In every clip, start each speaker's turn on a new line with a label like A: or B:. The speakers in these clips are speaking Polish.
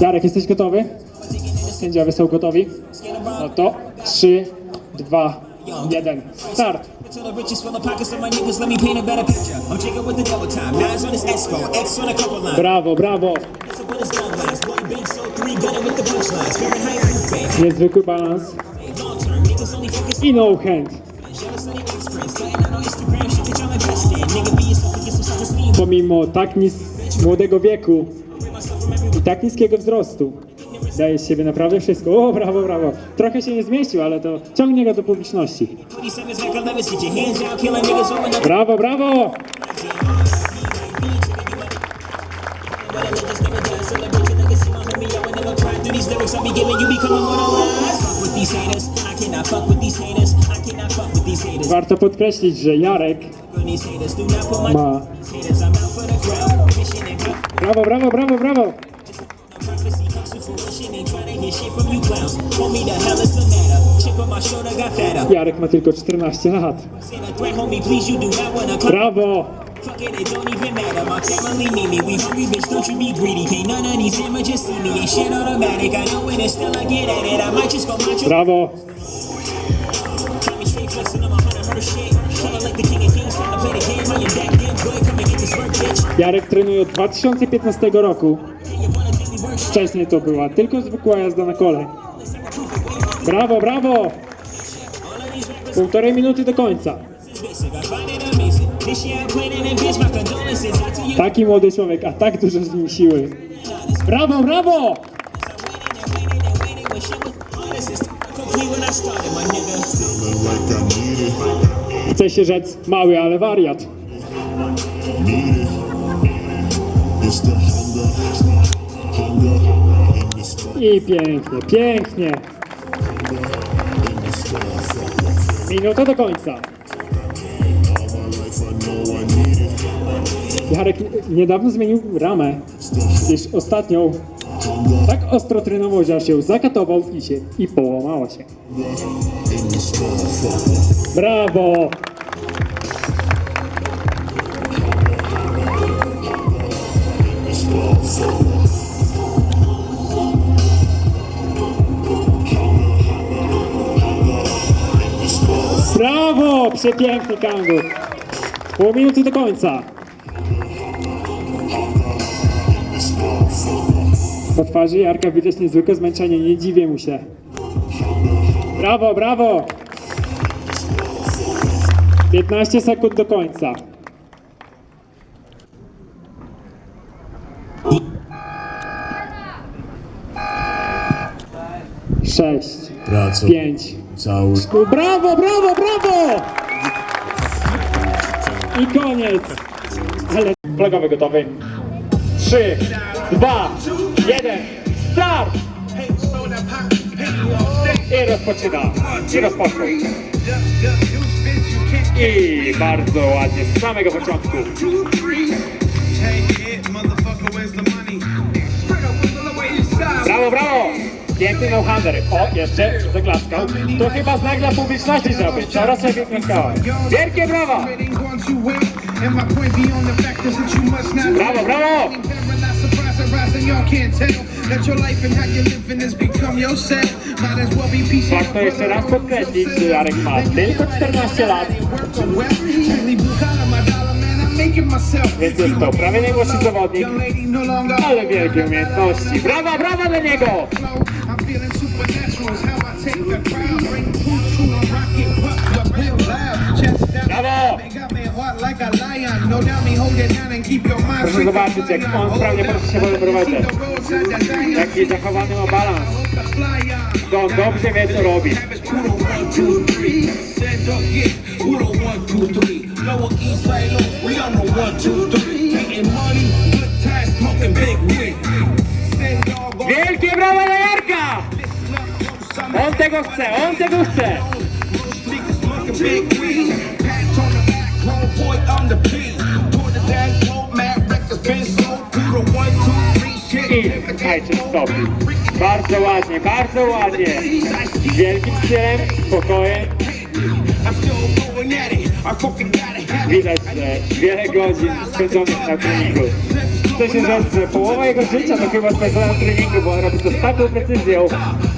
A: Jarek, jesteś gotowy? Sędziowie są gotowi? No to 3, 2, 1, start!
B: Till the fill the pockets of my niggas, let me paint a better picture. I'm with the double time, nines on his escrow, X on a couple lines.
A: Brawo, brawo!
B: Gun? Boy, big so three, with the punchlines.
A: Niezwykły balans
B: Long term, niggas only focus
A: i no hand. Pomimo tak nis młodego wieku tak niskiego wzrostu, daje z siebie naprawdę wszystko. O, brawo, brawo. Trochę się nie zmieścił, ale to ciągnie go do publiczności.
B: 27's like 11's, get your hands out, killing niggas over the
A: Brawo, brawo! Warto podkreślić, że Jarek ma... Brawo, brawo, brawo, brawo!
B: Prophecy comes to fruition. Ain't trying to hear shit from you clowns. Homie, the hell is the matter? Chip on my shoulder got fatter.
A: Jarek ma tylko 14 lat.
B: Saying a threat, homie, please, you do not wanna come.
A: Brawo!
B: Fuck it, it don't even matter. My family need me. We hungry, bitch. Don't you be greedy. Can't none of these images see me. Ain't shit automatic. I know it and still I get at it. I might just go macho.
A: Brawo!
B: Tell me straight flexing. I'm a hundred her shit. Feeling like the king of kings. Time to play the game. I am back then. Good, come and get this work, bitch.
A: Jarek trenuje od 2015 roku. Wcześniej to była tylko zwykła jazda na kole. Brawo, brawo! Półtorej minuty do końca. Taki młody człowiek, a tak dużo z nim siły. Brawo, brawo! Chce się rzec mały, ale wariat.
C: need it.
A: I pięknie, pięknie. Minuta do końca. Jarek niedawno zmienił ramę, gdyż ostatnią tak ostro trenował, że ją zakatował i się i połamała się. Brawo! Brawo! Przepiękny kangur. Pół minuty do końca. Po twarzy Jarka widać niezwykłe zmęczenie, nie dziwię mu się. Brawo, brawo! 15 sekund do końca. Sześć,
C: Praca,
A: pięć.
C: cały
A: Brawo, brawo, brawo! I koniec. Ale flagowy gotowy. Trzy, dwa, jeden, start! I rozpoczyna. I rozpoczął. I bardzo ładnie z samego początku. Brawo, brawo! Piękny no-hander. O, jeszcze zaklaskał. To chyba znak dla publiczności zrobić. Coraz lepiej klaskałem. Wielkie Brawo, brawo!
D: Be peace.
A: Warto jeszcze raz podkreślić, że Jarek ma tylko 14 lat, więc jest to prawie najmłodszy zawodnik, ale wielkie umiejętności. Brawa, brawa dla niego!
D: Feeling supernatural is how I take the crowd, bring truth to a rocket, put the real loud, chest down. They got me hard like a lion. No doubt me, hold it down and keep your mind
A: Proszę zobaczyć, jak on sprawnie poruszy się po rowerze. Jaki zachowany ma balans. On dobrze wie, co robi. Wielkie tego chce, on tego chce! I słuchajcie. Bardzo ładnie, bardzo ładnie. Wielkim stylem, spokojem. Widać, że wiele godzin spędzonych na treningu. chce się rzec, że połowa jego życia to chyba spędzona na treningu, bo on robi to z taką precyzją.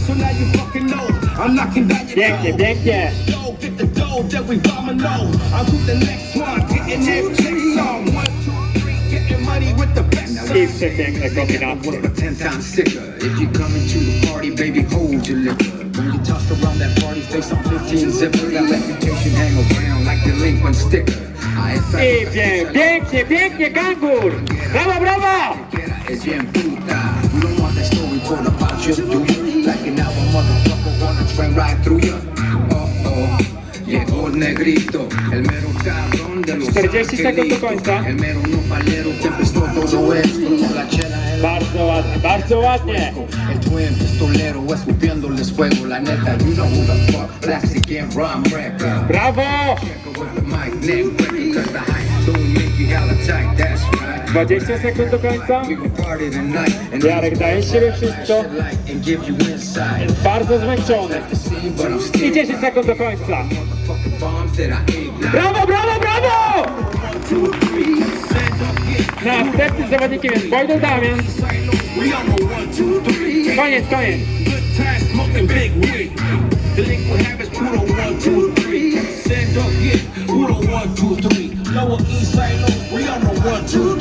D: So now you fucking know I'm knocking down your
A: Pięknie, pięknie.
D: dough, get the dough that we domino. I'm to the next one, getting that check song. One, two, three, getting money with the best.
A: I przepiękne kombinacje.
E: One for ten times sicker. If you come into the party, baby, hold your liquor. When you toss around that party, face on 15 zipper. That reputation hang around like delinquent sticker.
A: Pie, pięknie, pięknie, kangur! Brawo, brawo!
E: es bien puta. We don't want that story told about you, do you? Like an album motherfucker on a train ride through you. Oh oh, llegó el negrito, el mero cabrón de los
A: 40 sekund do końca.
E: El mero nopalero que empezó todo esto. La chela en
A: Bardzo ładnie, bardzo ładnie.
E: El twin pistolero escupiéndoles fuego, la neta, you know who the fuck, plastic and wrecker.
A: Brawo!
E: Checker with the mic, neck breaker, cause the hype don't make you hella tight, that's right.
A: 20 sekund do końca.
E: We
A: Jarek daje siebie wszystko. Jest bardzo zmęczony.
E: The
A: I
E: still
A: 10 sekund do końca. Brawo, brawo, brawo! Następnym zawodnikiem jest Boydel Damian.
D: We on the one, two, three.
A: Koniec, koniec.
D: Habits, on one, two, three. Send up, yeah, on one, two, three. Lower east side